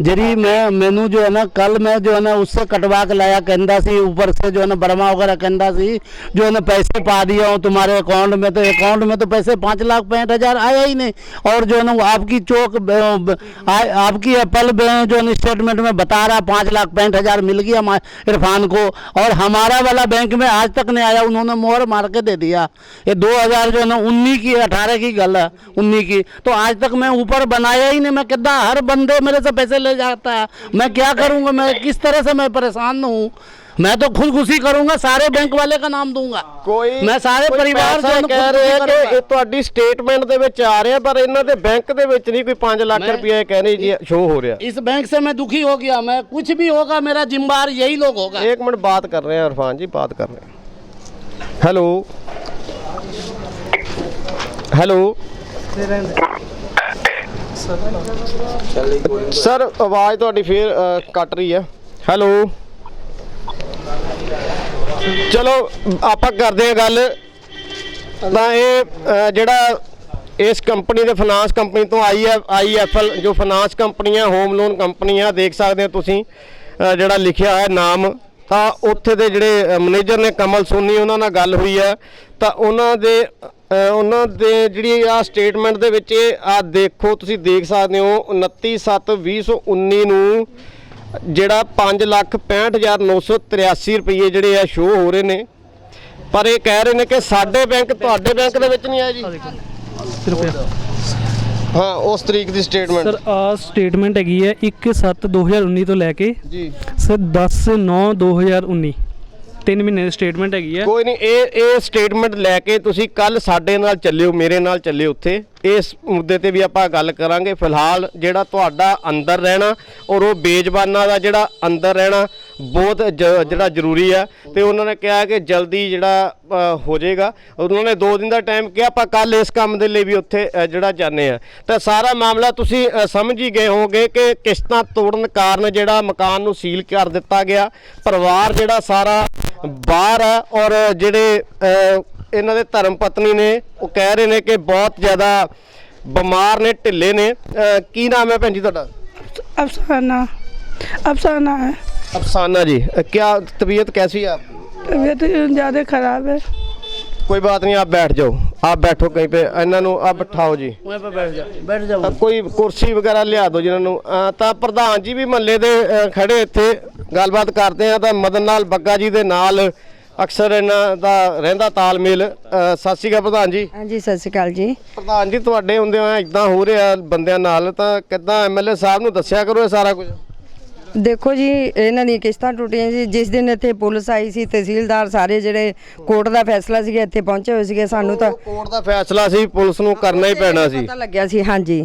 जरी मैं, मैनू जो है ना, कल मैं जो है ना, उससे कटवा के लाया, कहंदा सी, ऊपर से जो है ना, बर्मा वगैरह कहंदा सी, जो है ना, पैसे पा दिया हूँ तुम्हारे अकाउंट में तो अकाउंट में तो पैसे पाँच लाख पैंठ हज़ार आया ही नहीं। और जो है ना आपकी चौक आपकी एप्पल जो है स्टेटमेंट में बता रहा, पाँच लाख पैंठ हज़ार मिल गया इरफान को। और हमारा वाला बैंक में आज तक नहीं आया, उन्होंने मोहर मार के दे दिया। ये दो हज़ार जो है ना, उन्नीस की, अठारह की गल है, उन्नीस की। तो आज तक मैं ऊपर बनाया ही नहीं, मैं कितना हर बंदे मेरे से पैसे ले जाता है मैं क्या करूंगा मैं किस तरह से मैं परेशान हूँ मैं तो खुदकुशी करूंगा सारे बैंक वाले का नाम दूंगा ਕੋਈ मैं सारे ਕੋਈ परिवार ਪੈਸਾ जो है ना ਕਹਿ ਰਹੇ ਆ खुदकुशी ਕਿ करूंगा। ਇਹ ਤੁਹਾਡੀ ਸਟੇਟਮੈਂਟ ਦੇ ਵਿੱਚ ਆ ਰਿਹਾ ਪਰ ਇਹਨਾਂ ਦੇ ਬੈਂਕ ਦੇ ਵਿੱਚ ਨਹੀਂ ਕੋਈ 5 ਲੱਖ ਮੈਂ- ਰੁਪਏ ਕਹਿ ਰਹੇ ਜੀ ਸ਼ੋ ਹੋ ਰਿਹਾ इस बैंक से मैं दुखी हो गया मैं कुछ भी होगा मेरा जिम्मेवार यही लोग होगा एक मिनट बात कर रहे हैं इरफान जी बात कर रहे हैं हेलो हेलो ਸਰ ਆਵਾਜ਼ ਤੁਹਾਡੀ ਫੇਰ ਅ, ਕੱਟ ਰਹੀ ਹੈ। ਹੈਲੋ। ਚਲੋ ਆਪਾਂ ਕਰਦੇ ਹਾਂ ਗੱਲ। ਤਾਂ ਇਹ ਅ, ਜਿਹੜਾ ਇਸ ਕੰਪਨੀ ਦੇ ਫਾਈਨਾਂਸ ਕੰਪਨੀ ਤੋਂ ਆਈ ਹੈ ਆਈਐਫਐਲ ਜੋ ਫਾਈਨਾਂਸ ਕੰਪਨੀਆਂ ਹੋਮ ਲੋਨ ਕੰਪਨੀਆਂ ਦੇਖ ਸਕਦੇ ਹੋ ਤੁਸੀਂ ਅ, ਜਿਹੜਾ ਲਿਖਿਆ ਹੈ ਨਾਮ। ਤਾਂ ਉੱਥੇ ਦੇ ਜਿਹੜੇ ਮੈਨੇਜਰ ਨੇ ਕਮਲ ਸੋਨੀ ਉਹਨਾਂ ਨਾਲ ਗੱਲ ਹੋਈ ਹੈ ਤਾਂ ਉਹਨਾਂ ਦੇ ਉਹਨਾਂ ਦੇ ਜਿਹੜੀ ਆ ਸਟੇਟਮੈਂਟ ਦੇ ਵਿੱਚ ਆ ਦੇਖੋ ਤੁਸੀਂ ਦੇਖ ਸਕਦੇ ਹੋ 29/7/2019 ਨੂੰ ਜਿਹੜਾ 565983 ਰੁਪਏ ਜਿਹੜੇ ਆ ਸ਼ੋ ਹੋ ਰਹੇ ਨੇ। ਪਰ ਇਹ ਕਹਿ ਰਹੇ ਨੇ ਕਿ ਸਾਡੇ ਬੈਂਕ ਤੁਹਾਡੇ ਬੈਂਕ ਦੇ ਵਿੱਚ ਨਹੀਂ ਆਇਆ ਜੀ। ਹਾਂ ਉਸ ਤਰੀਕ ਦੀ ਸਟੇਟਮੈਂਟ ਸਰ ਆ ਸਟੇਟਮੈਂਟ ਹੈਗੀ ਹੈ 1/7/2019 ਤੋਂ ਲੈ ਕੇ ਜੀ। ਸਰ 10/9/2019 ਤਿੰਨ ਮਹੀਨੇ ਦੀ ਸਟੇਟਮੈਂਟ ਹੈਗੀ ਹੈ ਕੋਈ ਨਹੀਂ, ਇਹ ਇਹ ਸਟੇਟਮੈਂਟ ਲੈ ਕੇ ਤੁਸੀਂ ਕੱਲ ਸਾਡੇ ਨਾਲ ਚੱਲਿਓ, ਮੇਰੇ ਨਾਲ ਚੱਲਿਓ ਉੱਥੇ। ਇਸ ਮੁੱਦੇ ਤੇ ਵੀ ਆਪਾਂ ਗੱਲ ਕਰਾਂਗੇ। ਫਿਲਹਾਲ ਜਿਹੜਾ ਤੁਹਾਡਾ ਅੰਦਰ ਰਹਿਣਾ ਔਰ ਉਹ ਬੇਜ਼ਬਾਨਾਂ ਦਾ ਜਿਹੜਾ ਅੰਦਰ ਰਹਿਣਾ ਬਹੁਤ ਜ- ਜਿਹੜਾ ਜ਼ਰੂਰੀ ਆ। ਤੇ ਉਹਨਾਂ ਨੇ ਕਿਹਾ ਕਿ ਜਲਦੀ ਜਿਹੜਾ ਅ, ਹੋ ਜਾਏਗਾ। ਉਹਨਾਂ ਨੇ 2 ਦਿਨ ਦਾ ਟਾਈਮ ਕਿਹਾ ਆਪਾਂ ਕੱਲ ਇਸ ਕੰਮ ਦੇ ਲਈ ਵੀ ਉੱਥੇ ਜਿਹੜਾ ਜਾਂਦੇ ਆ। ਤਾਂ ਸਾਰਾ ਮਾਮਲਾ ਤੁਸੀਂ ਸਮਝ ਹੀ ਗਏ ਹੋਗੇ ਕਿ ਕਿਸ਼ਤਾਂ ਤੋੜਨ ਕਾਰਨ ਜਿਹੜਾ ਮਕਾਨ ਨੂੰ ਸੀਲ ਕਰ ਦਿੱਤਾ ਗਿਆ। ਪਰਿਵਾਰ ਜਿਹੜਾ ਸਾਰਾ ਬਾਹਰ ਹੈ ਔਰ ਜਿਹੜੇ ਇਹਨਾਂ ਦੇ ਧਰਮ ਪਤਨੀ ਨੇ ਉਹ ਕਹਿ ਰਹੇ ਨੇ ਕਿ ਬਹੁਤ ਜ਼ਿਆਦਾ ਬਿਮਾਰ ਨੇ ਢਿੱਲੇ ਨੇ ਅ, ਕੀ ਨਾਮ ਹੈ ਭੈਣ ਜੀ ਤੁਹਾਡਾ अफसाना अफसाना है अफसाना जी अ, क्या तबीयत कैसी है आपकी तबीयत ज़्यादा ख़राब है कोई बात नहीं आप बैठ जाओ आप बैठो कहीं पे ਇਹਨਾਂ ਨੂੰ ਆ ਬਿਠਾਓ ਜੀ वहीं पे बैठ जाओ बैठ जाओ ਅ, ਕੋਈ ਕੁਰਸੀ ਵਗੈਰਾ ਲਿਆ ਦਿਓ ਜਿਨ੍ਹਾਂ ਨੂੰ ਅ, ਤਾਂ ਪ੍ਰਧਾਨ ਜੀ ਵੀ ਮਹੱਲੇ ਦੇ ਅ, ਖੜੇ ਇੱਥੇ ਗੱਲਬਾਤ ਕਰਦੇ ਆ ਤਾਂ ਮਦਨ ਲਾਲ ਬੱਗਾ ਜੀ ਦੇ ਨਾਲ ਅਕਸਰ ਇਹਨਾਂ ਦਾ ਰਹਿੰਦਾ ਤਾਲਮੇਲ। ਅ, ਸਤਿ ਸ਼੍ਰੀ ਅਕਾਲ ਪ੍ਰਧਾਨ ਜੀ। ਹਾਂਜੀ ਸਤਿ ਸ਼੍ਰੀ ਅਕਾਲ ਜੀ। ਪ੍ਰਧਾਨ ਜੀ ਤੁਹਾਡੇ ਹੁੰਦੇ ਹੋਇਆ ਇਦਾਂ ਹੋ ਰਿਹਾ ਬੰਦਿਆਂ ਨਾਲ ਤਾਂ ਕਿੱਦਾਂ ਐਮਐਲਏ ਸਾਹਿਬ ਨੂੰ ਦੱਸਿਆ ਕਰੋ ਇਹ ਸਾਰਾ ਕੁਝ? ਦੇਖੋ ਜੀ ਇਹਨਾਂ ਦੀਆਂ ਕਿਸ਼ਤਾਂ ਟੁੱਟੀਆਂ ਸੀ। ਜਿਸ ਦਿਨ ਇੱਥੇ ਪੁਲਿਸ ਆਈ ਸੀ ਤਹਿਸੀਲਦਾਰ ਸਾਰੇ ਜਿਹੜੇ ਕੋਰਟ ਦਾ ਫੈਸਲਾ ਸੀਗਾ ਇੱਥੇ ਪਹੁੰਚੇ ਹੋਏ ਸੀਗੇ। ਸਾਨੂੰ ਤਾਂ ਕੋਰਟ ਦਾ ਫੈਸਲਾ ਸੀ ਪੁਲਿਸ ਨੂੰ ਕਰਨਾ ਹੀ ਪੈਣਾ ਸੀ। ਪਤਾ ਲੱਗਿਆ ਸੀ ਹਾਂਜੀ।